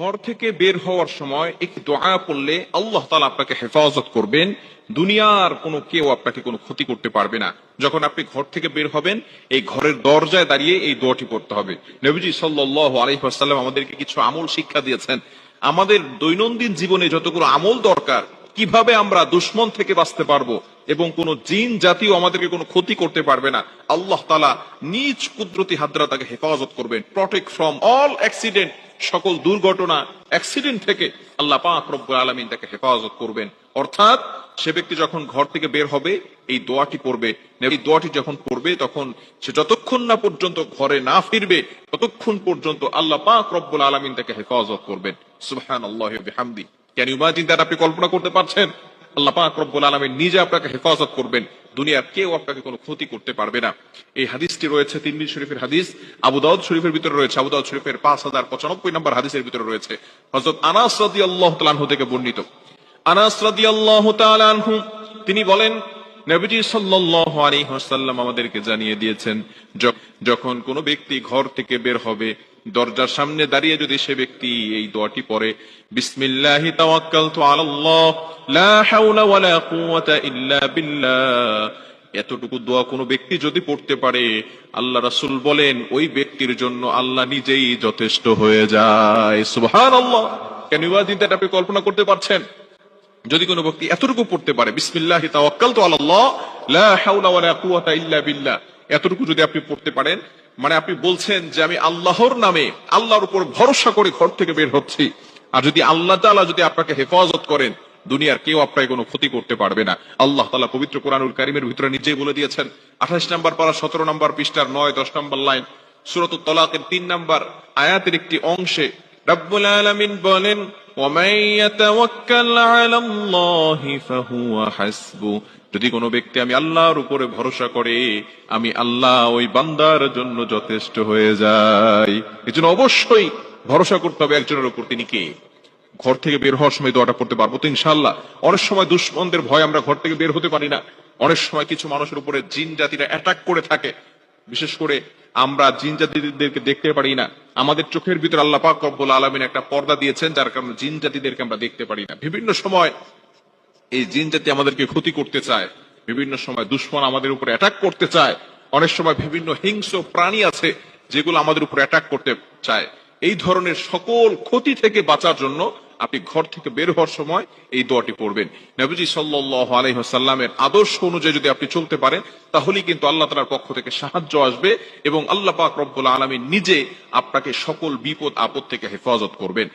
ঘর থেকে বের হওয়ার সময় একটি দোয়া পড়লে আল্লাহ তালা আপনাকে হেফাজত করবেন। দুনিয়ার কোনো কেউ আপনাকে কোনো ক্ষতি করতে পারবে না। যখন আপনি ঘর থেকে বের হবেন, এই ঘরের দরজায় দাঁড়িয়ে এই দোয়াটি পড়তে হবে। নবীজি সাল্লাহ আলহিহাসাল্লাম আমাদেরকে কিছু আমল শিক্ষা দিয়েছেন। আমাদের দৈনন্দিন জীবনে যতগুলো আমল দরকার, কীভাবে আমরা দুশ্মন থেকে বাঁচতে পারব এবং কোন জিন জাতীয় আমাদেরকে কোনো ক্ষতি করতে পারবে না, আল্লাহ তালা নিজ কুদরতি হাদ্রা তাকে হেফাজত করবেন। প্রটেক্ট ফ্রম অল অ্যাক্সিডেন্ট সকল দুর্ঘটনা অ্যাক্সিডেন্ট থেকে আল্লাহ পাক রব্বুল আলমিন তাকে হেফাজত করবেন। অর্থাৎ সে ব্যক্তি যখন ঘর থেকে বের হবে, এই দোয়াটি পড়বে। এই দোয়াটি যখন পড়বে, তখন সে যতক্ষণ না পর্যন্ত ঘরে না ফিরবে, ততক্ষণ পর্যন্ত আল্লাহ পাক রব্বুল আলমিন তাকে হেফাজত করবেন। সুবহান আল্লাহ হামদি ক্যান ইমাজিন দ্যাট আপনি কল্পনা করতে পারছেন? আল্লাহ পাক রব্বুল আলমিন নিজে আপনাকে হেফাজত করবেন। দুনিয়ার কেউ আপনাকে কোনো ক্ষতি করতে পারবে না। এই হাদিসটি রয়েছে তিনবির শরীফের হাদিস। আবু দাউদ শরীফের ভিতরে রয়েছে। আবু দাউদ শরীফের পাঁচ হাজার পঁচানব্বই নম্বর হাদিসের ভিতরে রয়েছে। হজরত আনাস রাদি আল্লাহ তালানহু থেকে বর্ণিত। আনাস রাদি আল্লাহ তালানহু তিনি বলেন, নবীজি সাল্লাল্লাহু আলাইহি ওয়াসাল্লাম আমাদেরকে জানিয়ে দিয়েছেন যখন কোনো ব্যক্তি ঘর থেকে বের হবে দরজার সামনে দাঁড়িয়ে যদি সে ব্যক্তি এই দোয়াটি পড়ে, বিসমিল্লাহি তাওয়াক্কালতু আলাল্লাহ, লা হাওলা ওয়ালা কুওয়াতা ইল্লা বিল্লাহ। এতটুকু দোয়া কোনো ব্যক্তি যদি পড়তে পারে, আল্লাহ রাসূল বলেন, ওই ব্যক্তির জন্য আল্লাহ নিজেই যথেষ্ট হয়ে যায়। সুবহানাল্লাহ। ইউ ইমাজিন দ্যাট আপনি কল্পনা করতে পারছেন? যদি কোনো ব্যক্তি এতটুকু পড়তে পারে, বিসমিল্লাহি তাওয়াক্কালতু আলাল্লাহ, লা হাওলা ওয়ালা কুওয়াতা ইল্লা বিল্লাহ। এতটুকু যদি আপনি পড়তে পারেন মানে আপনি বলছেন যে আমি আল্লাহর নামে আল্লাহর উপর ভরসা করে ঘর থেকে বের হচ্ছি। আর যদি আল্লাহ তাআলা যদি আপনাকে হেফাজত করেন, দুনিয়ার কেউ আপনাকে কোনো ক্ষতি করতে পারবে না। আল্লাহ তালা পবিত্র কোরআনুল কারিমের ভিতরে নিজেই বলে দিয়েছেন, আঠাশ নম্বর পারা সতেরো নম্বর পৃষ্ঠার নয়, দশ নম্বর লাইন সুরত তলাকের তিন নম্বর আয়াতের একটি অংশে, রব্বুল আলমিন বলেন যদি কোনো ব্যক্তি আমি আল্লাহর উপরে ভরসা করে, আমি আল্লাহ ওই বান্দার জন্য যথেষ্ট হয়ে যাই। এজন্য অবশ্যই ভরসা করতে হবে একজনের উপর। তিনি কে? ঘর থেকে বের হওয়ার সময় দোয়াটা পড়তে পারব তো ইনশাল্লাহ অনেক সময় দুঃশনদের ভয় আমরা ঘর থেকে বের হতে পারি না। অনেক সময় কিছু মানুষের উপরে জিন জাতিরা অ্যাটাক করে থাকে। বিশেষ করে আমরা জিন জাতিদেরকে দেখতে পারি না। আমাদের চোখের ভিতর আল্লাহ পাক রব্বুল আলমিন একটা পর্দা দিয়েছেন, যার কারণে জিন জাতিদেরকে আমরা দেখতে পারি না। বিভিন্ন সময় এই জিন জাতি আমাদেরকে ক্ষতি করতে চায়, বিভিন্ন সময় দুশ্মন আমাদের উপর অ্যাটাক করতে চায়, অনেক সময় বিভিন্ন হিংস্র প্রাণী আছে যেগুলো আমাদের উপর অ্যাটাক করতে চায়। এই ধরনের সকল ক্ষতি থেকে বাঁচার জন্য আপনি ঘর থেকে বের হওয়ার সময় এই দোয়াটি পড়বেন। নবীজি সাল্লাহ আলহিহাসাল্লামের আদর্শ অনুযায়ী যদি আপনি চলতে পারেন তাহলে কিন্তু আল্লাহ তালার পক্ষ থেকে সাহায্য আসবে এবং আল্লাহ পাক রব্বুল আলমী নিজে আপনাকে সকল বিপদ আপদ থেকে হেফাজত করবেন।